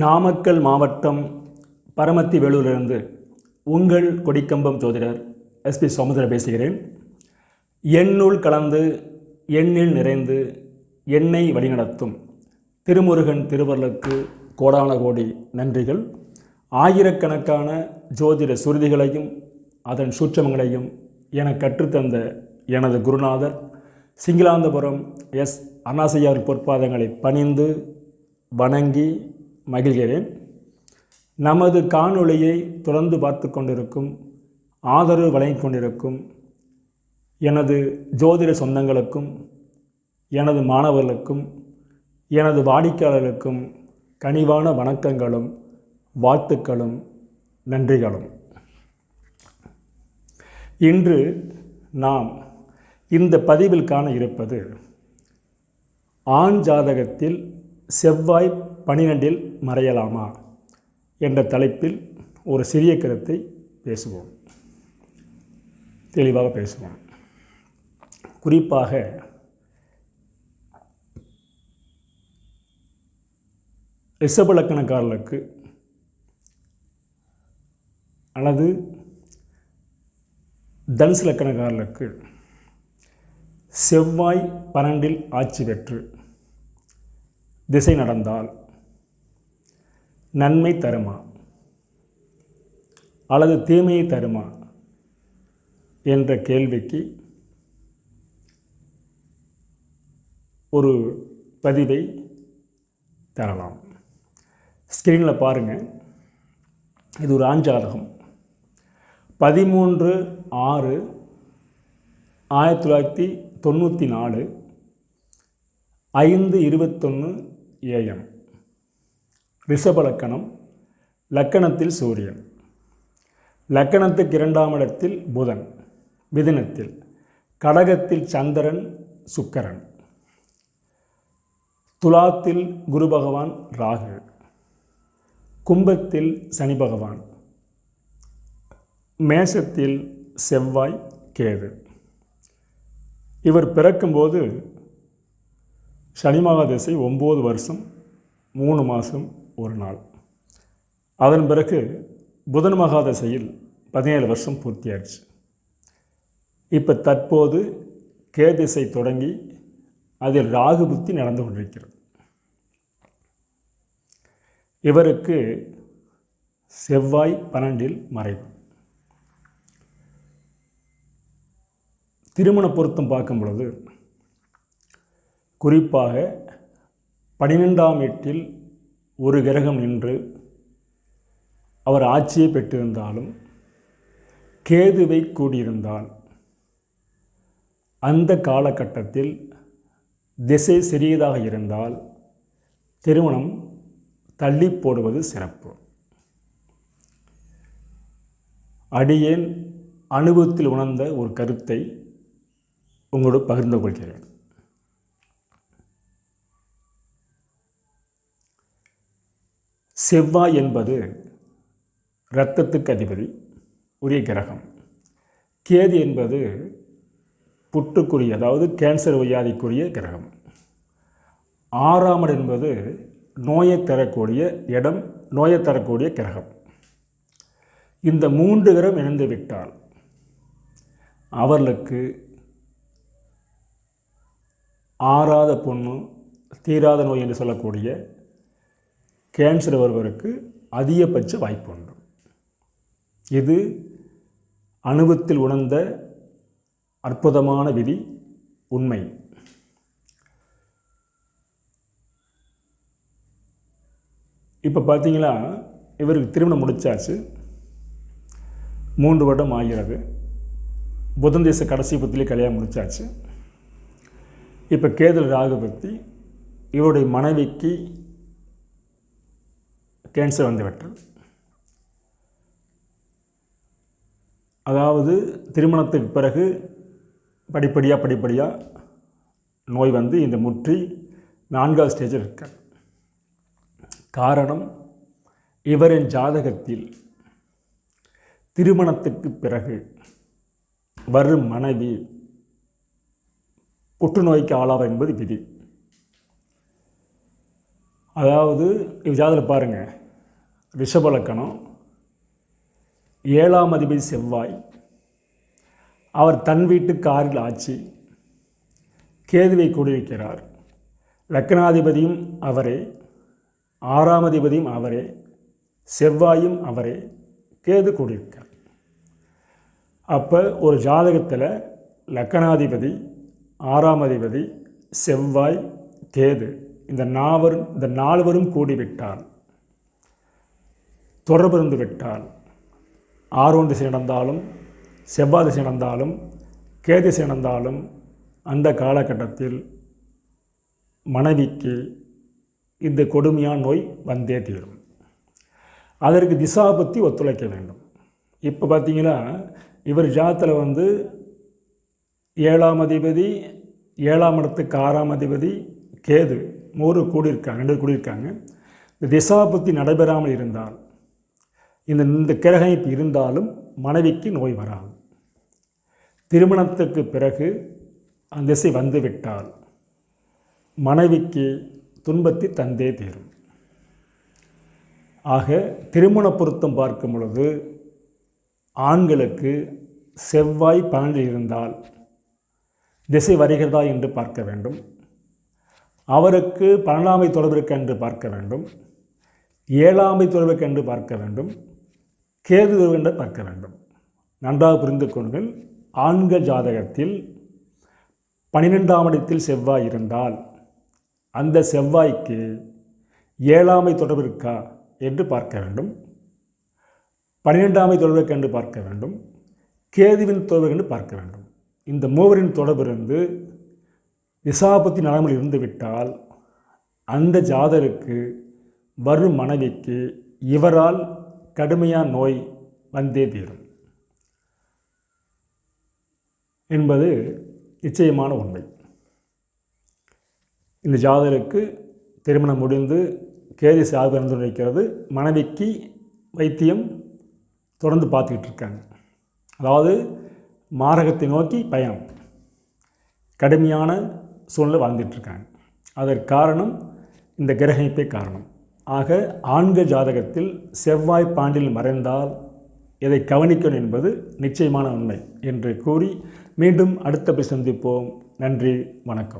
நாமக்கல் மாவட்டம் பரமத்தி வேலூரிலிருந்து உங்கள் கொடிக்கம்பம் ஜோதிடர் எஸ்பி சமுத்திர பேசுகிறேன். எண்ணுள் கலந்து எண்ணில் நிறைந்து எண்ணெய் வழிநடத்தும் திருமுருகன் திருவருளுக்கு கோடான கோடி நன்றிகள். ஆயிரக்கணக்கான ஜோதிட சுருதிகளையும் அதன் சூட்சமங்களையும் என கற்றுத்தந்த எனது குருநாதர் சிங்களாந்தபுரம் எஸ் அண்ணாசையார் பொற்பாதங்களை பணிந்து வணங்கி மகிழ்கிறேன். நமது காணொளியை தொடர்ந்து பார்த்து கொண்டிருக்கும் ஆதரவு வழங்கிக் கொண்டிருக்கும் எனது ஜோதிட சொந்தங்களுக்கும் எனது மாணவர்களுக்கும் எனது வாடிக்கையாளர்களுக்கும் கனிவான வணக்கங்களும் வாழ்த்துக்களும் நன்றிகளும். இன்று நாம் இந்த பதிவில் காண இருப்பது ஆண் ஜாதகத்தில் செவ்வாய் பனிரெண்டில் மறையலாமா என்ற தலைப்பில் ஒரு சிறிய கருத்தை பேசுவோம். தெளிவாக பேசுவோம். குறிப்பாக ரிஷபலக்கணக்காரர்களுக்கு அல்லது தனுசு லக்கணக்காரர்களுக்கு செவ்வாய் பன்னெண்டில் ஆட்சி பெற்று திசை நடந்தால் நன்மை தருமா? அல்லது தீமையை தருமா? என்ற கேள்விக்கு ஒரு பதிவை தரலாம். ஸ்க்ரீனில் பாருங்கள் இது ஒரு ஆஞ்சாதகம். பதிமூன்று ஆறு ஆயிரத்தி தொள்ளாயிரத்தி தொண்ணூற்றி நாலு ஐந்து இருபத்தொன்று ஏஎம் ரிஷப லக்கணம் லக்கணத்தில் சூரியன். லக்கணத்துக்கு இரண்டாம் இடத்தில் புதன் மிதினத்தில் கடகத்தில் சந்திரன் சுக்கரன். துலாத்தில் குரு பகவான் ராகு. கும்பத்தில் சனி பகவான். மேஷத்தில் செவ்வாய் கேது. இவர் பிறக்கும்போது சனி மகாதசை ஒம்பது வருஷம் மூணு மாதம் ஒரு நாள். அதன் பிறகு புதன் மகாதசையில் பதினேழு வருஷம் பூர்த்தியாயிடுச்சு. இப்போ தற்போது கேதிசை தொடங்கி அதில் ராகு புத்தி நடந்து கொண்டிருக்கிறது. இவருக்கு செவ்வாய் பன்னெண்டில் மறைவு. திருமண பொருத்தம் பார்க்கும் பொழுது குறிப்பாக பனிரெண்டாம் எட்டில் ஒரு கிரகம் நின்று அவர் ஆட்சியை பெற்றிருந்தாலும் கேதுவை கூடியிருந்தால் அந்த காலகட்டத்தில் திசை சிறியதாக இருந்தால் திருமணம் தள்ளி போடுவது சிறப்பு. அடியேன் அனுபவத்தில் உணர்ந்த ஒரு கருத்தை உங்களோடு பகிர்ந்து கொள்கிறேன். செவ்வாய் என்பது இரத்தத்துக்கு அதிபதி உரிய கிரகம். கேது என்பது புற்றுக்குரிய அதாவது கேன்சர் வியாதிக்குரிய கிரகம். ஆறாமன் என்பது நோயை தரக்கூடிய இடம் நோயை தரக்கூடிய கிரகம். இந்த மூன்று கிரகம் இணைந்து விட்டால் அவர்களுக்கு ஆறாத பொண்ணு தீராத நோய் என்று சொல்லக்கூடிய கேன்சர் வருவதற்கு அதிகபட்ச வாய்ப்பு உண்டு இது அனுபவத்தில் உணர்ந்த அற்புதமான விதி உண்மை. இப்போ பார்த்தீங்களா இவருக்கு திருமணம் முடிச்சாச்சு. மூன்று வருடம் ஆகிறது. புதன் தேச கடைசி பத்திலே கல்யாணம் முடித்தாச்சு இப்போ கேதல் ராகு பற்றி இவருடைய மனைவிக்கு கேன்சர் வந்துவிட்டது. அதாவது திருமணத்துக்கு பிறகு படிப்படியாக படிப்படியாக நோய் வந்து இந்த முற்றி நான்காவது ஸ்டேஜில் இருக்க. காரணம் இவரின் ஜாதகத்தில் திருமணத்துக்கு பிறகு வரும் மனைவி புற்றுநோய்க்கு ஆளாவார் என்பது விதி. அதாவது ஜாதத்தில் பாருங்கள் ரிஷபலக்கணம் ஏழாம் அதிபதி செவ்வாய் அவர் தன் வீட்டு காரில் ஆட்சி கேதுவை கூடியிருக்கிறார். லக்னாதிபதியும் அவரே ஆறாம் அதிபதியும் அவரே செவ்வாயும் அவரே கேது கூடியிருக்கார் அப்போ ஒரு ஜாதகத்தில் லக்கணாதிபதி ஆறாம் அதிபதி செவ்வாய் கேது இந்த நாவரும் இந்த நால்வரும் கூடிவிட்டான் தொடர்பு இருந்து விட்டால் ஆர்வம் திசை நடந்தாலும் செவ்வாய் திசை நடந்தாலும் கே திசை நடந்தாலும் அந்த காலகட்டத்தில் மனைவிக்கு இந்த கொடுமையான நோய் வந்தே தீரும். அதற்கு திசாபத்தி ஒத்துழைக்க வேண்டும். இப்போ பார்த்தீங்கன்னா இவர் ஜாத்தில் வந்து ஏழாம் அதிபதி ஏழாம் இடத்துக்கு ஆறாம் அதிபதி கேது மூறு கூடியிருக்காங்க ரெண்டு கூடியிருக்காங்க. இந்த திசாபத்தி நடைபெறாமல் இருந்தால் இந்த இந்த கிரகணிப்பு இருந்தாலும் மனைவிக்கு நோய் வராது. திருமணத்துக்கு பிறகு அந்த திசை வந்துவிட்டால் மனைவிக்கு துன்பத்தை தந்தே தீரும். ஆக திருமண பொருத்தம் பார்க்கும் பொழுது ஆண்களுக்கு செவ்வாய் பன்னெண்டில் இருந்தால் திசை வருகிறதா என்று பார்க்க வேண்டும். அவருக்கு பன்னெண்டாமை தொடர்பிற்கு என்று பார்க்க வேண்டும். ஏழாமை தொடர்பிற்கு என்று பார்க்க வேண்டும். கேது என்று பார்க்க வேண்டும். நன்றாக புரிந்து கொள்ளுங்கள். ஆண்க ஜாதகத்தில் பனிரெண்டாம் இடத்தில் செவ்வாய் இருந்தால் அந்த செவ்வாய்க்கு ஏழாமை தொடர்பு இருக்கா என்று பார்க்க வேண்டும். பன்னிரெண்டாமை தொடர்பு என்று பார்க்க வேண்டும். கேதுவின் தொடர்பு என்று பார்க்க வேண்டும். இந்த மூவரின் தொடர்பிருந்து விசாபத்தி நலமில் இருந்துவிட்டால் அந்த ஜாதருக்கு வரும் மனைவிக்கு இவரால் கடுமையான நோய் வந்தே தீரும். என்பது நிச்சயமான உண்மை. இந்த ஜாதகருக்கு திருமணம் முடிந்து கேதி சார்பு இருந்து மனைவிக்கு வைத்தியம் தொடர்ந்து பார்த்துக்கிட்டு இருக்காங்க. அதாவது மாரகத்தை நோக்கி பயணம். கடுமையான சூழ்நிலை வாழ்ந்துட்டுருக்காங்க அதற்கு காரணம் இந்த கிரகிப்பே காரணம். ஆக ஆண்க ஜாதகத்தில் செவ்வாய் பாண்டில் மறைந்தால் எதை கவனிக்கணும் என்பது நிச்சயமான உண்மை என்று கூறி மீண்டும் அடுத்த சந்திப்போம் நன்றி வணக்கம்.